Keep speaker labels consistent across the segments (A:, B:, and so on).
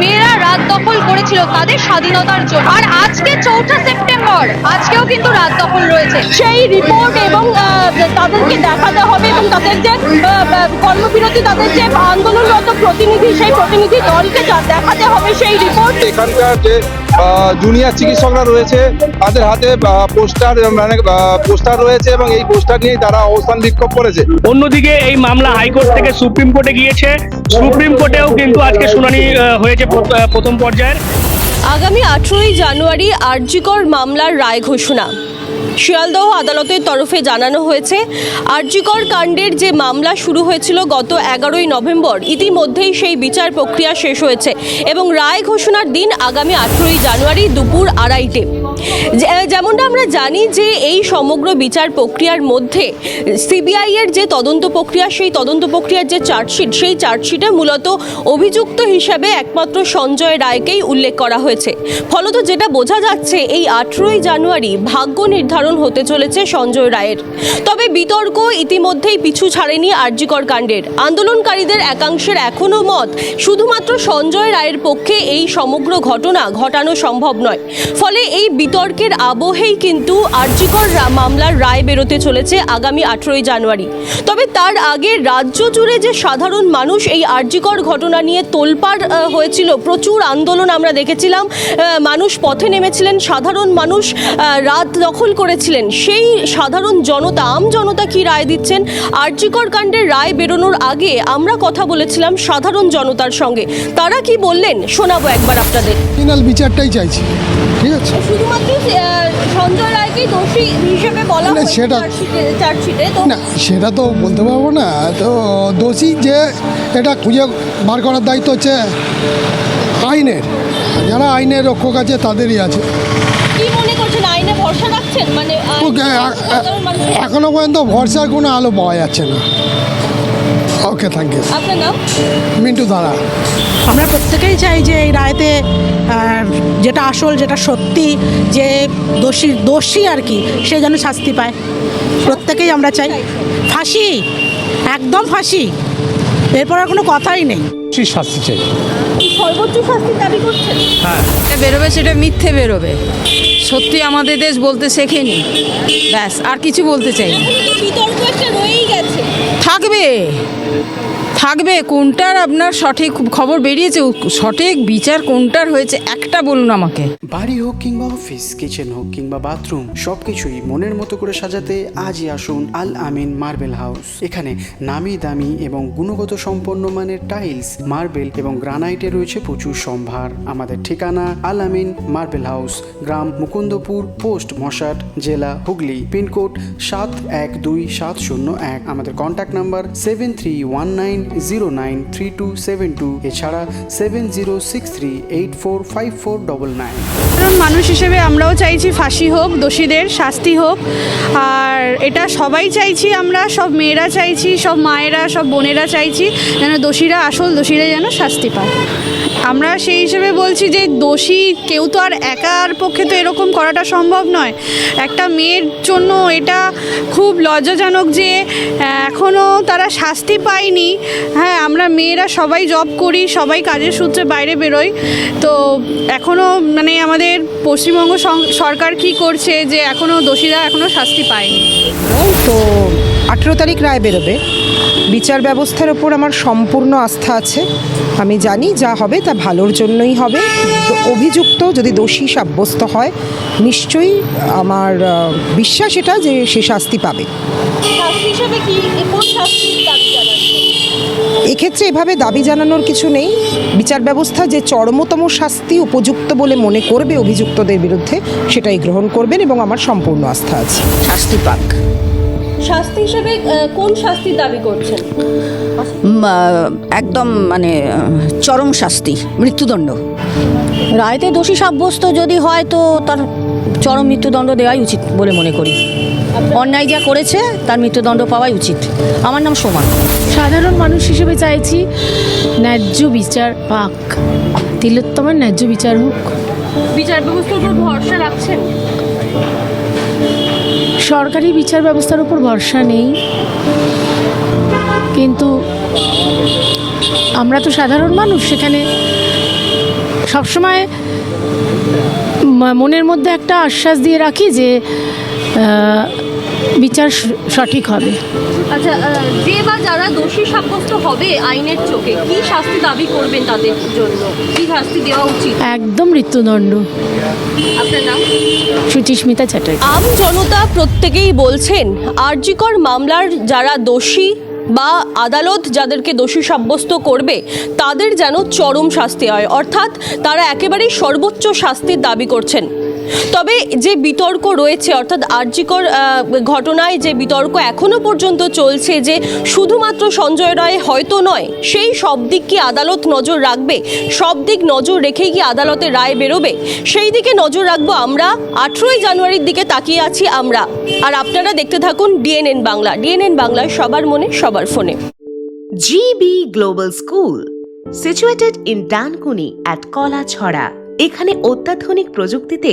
A: মেয়েরা রাত দখল করেছিল তাদের স্বাধীনতার জন্য। আর আজকে চৌঠা সেপ্টেম্বর, আজকেও কিন্তু রাত দখল রয়েছে।
B: সেই রিপোর্ট এবং তাদেরকে দেখাতে হবে এবং তাদের যে কর্মবিরতি, তাদের যে আন্দোলনরত প্রতিনিধি, সেই প্রতিনিধি দলকে দেখাতে হবে সেই রিপোর্ট
C: এখানকার যে জুনিয়র চিকিৎসকরা রয়েছে। তাদের হাতে পোস্টার মানে পোস্টার রয়েছে এবং এই পোস্টার নিয়ে তারা অবস্থান বিক্ষোভ করেছে।
D: অন্যদিকে এই মামলা হাইকোর্ট থেকে সুপ্রিম কোর্টে গিয়েছে। সুপ্রিম কোর্টেও কিন্তু আজকে শুনানি হয়েছে প্রথম পর্যায়ের।
B: আগামী আঠেরোই জানুয়ারি আরজিকর মামলার রায় ঘোষণা। শিয়ালদহ আদালতের তরফে জানানো হয়েছে, আরজিকর কাণ্ডের যে মামলা শুরু হয়েছিল গত এগারোই নভেম্বর, ইতিমধ্যেই সেই বিচার প্রক্রিয়া শেষ হয়েছে এবং রায় ঘোষণার দিন আগামী আঠেরোই জানুয়ারি দুপুর আড়াইটে। যেমনটা আমরা জানি যে এই সমগ্র বিচার প্রক্রিয়ার মধ্যে সিবিআই এর যে তদন্ত প্রক্রিয়া, সেই তদন্ত প্রক্রিয়ার যে চার্জশিট, সেই চার্জশিটে মূলত অভিযুক্ত হিসাবে একমাত্র সঞ্জয় রায়কেই উল্লেখ করা হয়েছে। ফলত যেটা বোঝা যাচ্ছে, এই আঠেরোই জানুয়ারি ভাগ্য নির্ধারণ হতে চলেছে সঞ্জয় রায়ের। তবে বিতর্ক ইতিমধ্যেই পিছু ছাড়েনি আরজিকর কাণ্ডের। আন্দোলনকারীদের একাংশের এখনও মত, শুধুমাত্র সঞ্জয় রায়ের পক্ষে এই সমগ্র ঘটনা ঘটানো সম্ভব নয়। ফলে এই বিতর্কের আবহেই কিন্তু আরজিকর মামলার রায় বেরোতে চলেছে আগামী আঠেরোই জানুয়ারি। তবে তার আগে রাজ্য জুড়ে যে সাধারণ মানুষ এই আরজিকর ঘটনা নিয়ে তোলপাড় হয়েছিল, প্রচুর আন্দোলন আমরা দেখেছিলাম। মানুষ পথে নেমেছিলেন, সাধারণ মানুষ রাত দখল করেছিলেন। সেই সাধারণ জনতা আম জনতা কি রায় দিচ্ছেন? আরজিকর কাণ্ডের রায় বেরোনোর আগে আমরা কথা বলেছিলাম সাধারণ জনতার সঙ্গে। তারা কি বললেন? শোনাবো একবার আপনাদের।
E: ফাইনাল বিচারটাই চাইছি। ঠিক আছে?
B: শুধুমাত্র সঞ্জয় রায়কে দোষী হিসেবে বলা হয়েছে
E: সেটা-
B: চার্জশিটে- তো
E: না সেটা তো বলতে পারব না। তো দোষী যে এটা খুঁজে বার করার দায়িত্ব হচ্ছে আইনের। যারা আইনের রক্ষক আছে তাদেরই আছে।
B: কি মনে ভরসা রাখছেন? মানে
E: এখনও পর্যন্ত ভরসার কোনো আলো পাওয়া যাচ্ছে না। ওকে থ্যাংক ইউ
B: আপনার নাম?
E: মিন্টু দাঁড়া
F: আমরা প্রত্যেকেই চাই যে এই রায়তে যেটা আসল যেটা সত্যি যে দোষী দোষী আর কি সে যেন শাস্তি পায়। প্রত্যেকেই আমরা চাই। ফাঁসি একদম ফাঁসি। এরপর আর কোনো কথাই নেই।
D: শাস্তি চাই।
B: সর্বোচ্চ শাস্তি দাবি করছেন?
G: হ্যাঁ। বেরোবে সেটা মিথ্যে বেরোবে। সত্যি আমাদের দেশ বলতে শেখেনি। ব্যাস আর কিছু বলতে চাই
B: বিতর্ক একটা রয়েই গেছে।
G: থাকবে। থাকবে, কোনটার আপনার সঠিক খবর বেরিয়েছে সঠিক বিচার কোনটার হয়েছে, একটা বলুন আমাকে।
H: বাড়ি হোক কিংবা অফিস, কিচেন হোক কিংবা বাথরুম, সবকিছুই মনের মতো করে সাজাতে আজই আসুন আল আমিন মার্বেল হাউস। এখানে নামি দামি এবং গুণগত সম্পন্ন মানের টাইলস, মার্বেল এবং গ্রানাইটে রয়েছে প্রচুর সম্ভার। আমাদের ঠিকানা আল আমিন মার্বেল হাউস, গ্রাম মুকুন্দপুর, পোস্ট মশাট, জেলা হুগলি, পিনকোড সাত এক দুই সাত শূন্য এক। আমাদের contact number seven three one nine zero nine three two seven two এছাড়া seven zero six three eight four five four double nine
I: মানুষ হিসেবে আমরাও চাইছি ফাঁসি হোক, দোষীদের শাস্তি হোক, আর এটা সবাই চাইছি আমরা, সব মেয়েরা চাইছি, সব মায়েরা, সব বোনেরা চাইছি যেন দোষীরা আসল দোষীরা যেন শাস্তি পায়। আমরা সেই হিসেবে বলছি যে দোষী কেউ তো আর একার পক্ষে তো এরকম করাটা সম্ভব নয়। একটা মেয়ের জন্য এটা খুব লজ্জাজনক যে এখনও তারা শাস্তি পায়নি। হ্যাঁ আমরা মেয়েরা সবাই জব করি, সবাই কাজের সূত্রে বাইরে বেরোই। তো এখনও মানে আমাদের পশ্চিমবঙ্গ সরকার কি করছে যে এখনও দোষীরা এখনও শাস্তি পায়নি।
J: তো আঠেরো তারিখ রায় বেরোবে। বিচার ব্যবস্থার ওপর আমার সম্পূর্ণ আস্থা আছে। আমি জানি যা হবে তা ভালোর জন্যই হবে। তো অভিযুক্ত যদি দোষী সাব্যস্ত হয় নিশ্চয়ই আমার বিশ্বাস এটা যে সে শাস্তি পাবে।
B: শাস্তি হিসেবে কি কোন শাস্তি দাবি জানাচ্ছেন
J: এক্ষেত্রে এভাবে দাবি জানানোর কিছু নেই। বিচার ব্যবস্থা যে চরমতম শাস্তি উপযুক্ত বলে মনে করবে অভিযুক্তদের বিরুদ্ধে সেটাই গ্রহণ করবেন এবং আমার সম্পূর্ণ আস্থা আছে।
G: শাস্তি পাক।
B: শাস্তি হিসেবে কোন শাস্তি দাবি করছেন?
G: একদম মানে চরম শাস্তি মৃত্যুদণ্ড। রায়তে দোষী সাব্যস্ত যদি হয় তো তার চরম মৃত্যুদণ্ড দেওয়াই উচিত বলে মনে করি। অন্যায় যা করেছে তার মৃত্যুদণ্ড পাওয়াই উচিত। আমার নাম সোমা।
I: সাধারণ মানুষ হিসেবে চাইছি ন্যায্য বিচার পাক। তিলোত্তমার ন্যায্য বিচার হোক।
B: বিচার ব্যবস্থার উপর ভরসা রাখছেন?
I: সরকারি বিচার ব্যবস্থার উপর ভরসা নেই। কিন্তু আমরা তো সাধারণ মানুষ, সেখানে
K: সবসময় মনের মধ্যে একটা আশ্বাস দিয়ে রাখি যে বিচার সঠিক হবে।
B: আচ্ছা যে বা যারা দোষী সাব্যস্ত হবে আইনের চোখে কি শাস্তি দাবি করবেন তাদের জন্য? কি শাস্তি দেওয়া উচিত?
K: একদম মৃত্যুদণ্ড।
B: আপনার নাম?
K: সুচিস্মিতা চ্যাটার্জি।
B: আম জনতা প্রত্যেকেই বলছেন আরজিকর মামলার যারা দোষী বা আদালত যাদেরকে দোষী সাব্যস্ত করবে তাদের যেন চরম শাস্তি হয়। অর্থাৎ তারা একেবারেই সর্বোচ্চ শাস্তির দাবি করছেন। তবে যে বিতর্ক রয়েছে অর্থাৎ আর্যিকর ঘটনায় যে বিতর্ক এখনও পর্যন্ত চলছে যে শুধুমাত্র সঞ্জয় রায় হয়তো নয় সেই সব দিক কি আদালত নজর রাখবে? সব দিক নজর রেখেই কি আদালতে রায় বেরোবে? সেই দিকে নজর রাখব আমরা। আঠেরোই জানুয়ারির দিকে তাকিয়ে আছি আমরা। আর আপনারা দেখতে থাকুন ডিএনএন বাংলা। ডিএনএন বাংলায় সবার মনে সবার ফোনে।
L: GB Global School, situated in Dankuni at Kalachhara. এখানে অত্যাধুনিক প্রযুক্তিতে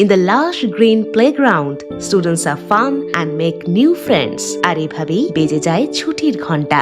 L: In the lush green playground, students are fun and make new friends. আর এভাবেই বেজে যায় ছুটির ঘণ্টা